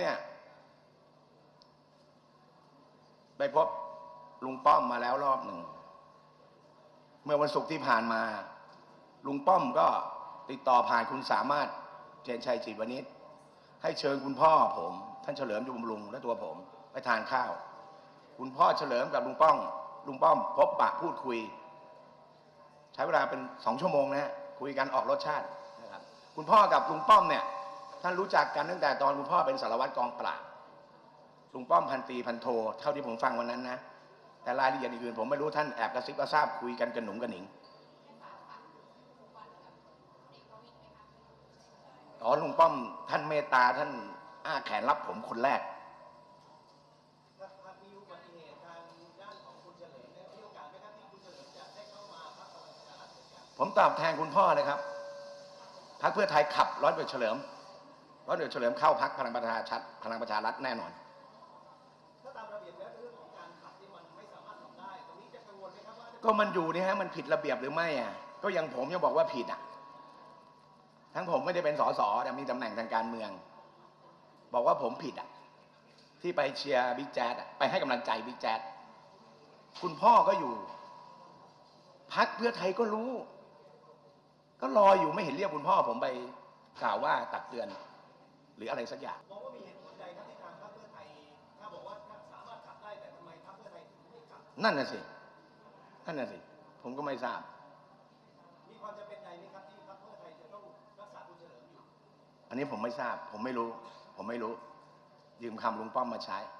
เนี่ย ไปพบลุงป้อมมาแล้วรอบหนึ่ง เมื่อวันศุกร์ที่ผ่านมา ลุงป้อมก็ติดต่อผ่านคุณสามารถเจนชัยจิตวณิชให้เชิญคุณพ่อผม ท่านเฉลิมอยู่บำรุงและตัวผม ไปทานข้าว คุณพ่อเฉลิมกับลุงป้อมลุงป้อม พบปะพูดคุย ใช้เวลาเป็นสองชั่วโมงนะฮะคุยกันออกรสชาตินะครับคุณพ่อกับลุงป้อมเนี่ย ท่านรู้จักกันตั้งแต่ตอนคุณพ่อเป็นสารวัตรกองปราบลุงป้อมพันตีพันโทเท่าที่ผมฟังวันนั้นนะ แต่รายละเอียดอื่นผมไม่รู้ท่านแอบกระซิบกระซาบคุยกันกันหนุ่มกันหนิงอ๋อลุงป้อมท่านเมตตาท่านอ้าแขนรับผมคนแรกผมตอบแทนคุณพ่อเลยครับพรรคเพื่อไทยขับร้อยเอกเฉลิม ร้อยเอกเฉลิมเข้าพรรคพลังประชาชัดพลังประชารัฐแน่นอนถ้าตามระเบียบแล้วเรื่องของการขับที่มันไม่สามารถทำได้ตรงนี้จะกังวลไหมครับว่าก็มันอยู่นี่ฮะมันผิดระเบียบหรือไม่อะก็ยังผมยังบอกว่าผิดอะ ทั้งผมไม่ได้เป็นสสแต่มีตำแหน่งทางการเมือง บอกว่าผมผิดอะ ที่ไปเชียร์บิ๊กแจ๊ดอะไปให้กำลังใจบิ๊กแจ๊ดคุณพ่อก็อยู่พักเพื่อไทยก็รู้ ก็รออยู่ไม่เห็นเรียกคุณพ่อผมไปกล่าวว่าตักเตือนห รืออะไรสักอย่างมองว่ามีเหตุผลใดครับที่ทางพรรคเพื่อไทยถ้าบอกว่าสามารถขับได้แต่ทำไมพรรคเพื่อไทยถึงไม่ขับนั่นน่ะสินั่นน่ะสิ ผมก็ไม่ทราบ มีความจำเป็นใดไหมครับที่พรรคเพื่อไทยจะต้องรักษาคุณเฉลิมอยู่ อันนี้ผมไม่ทราบ ผมไม่รู้ ผมไม่รู้ ยืมคำลุงป้อมมาใช้แ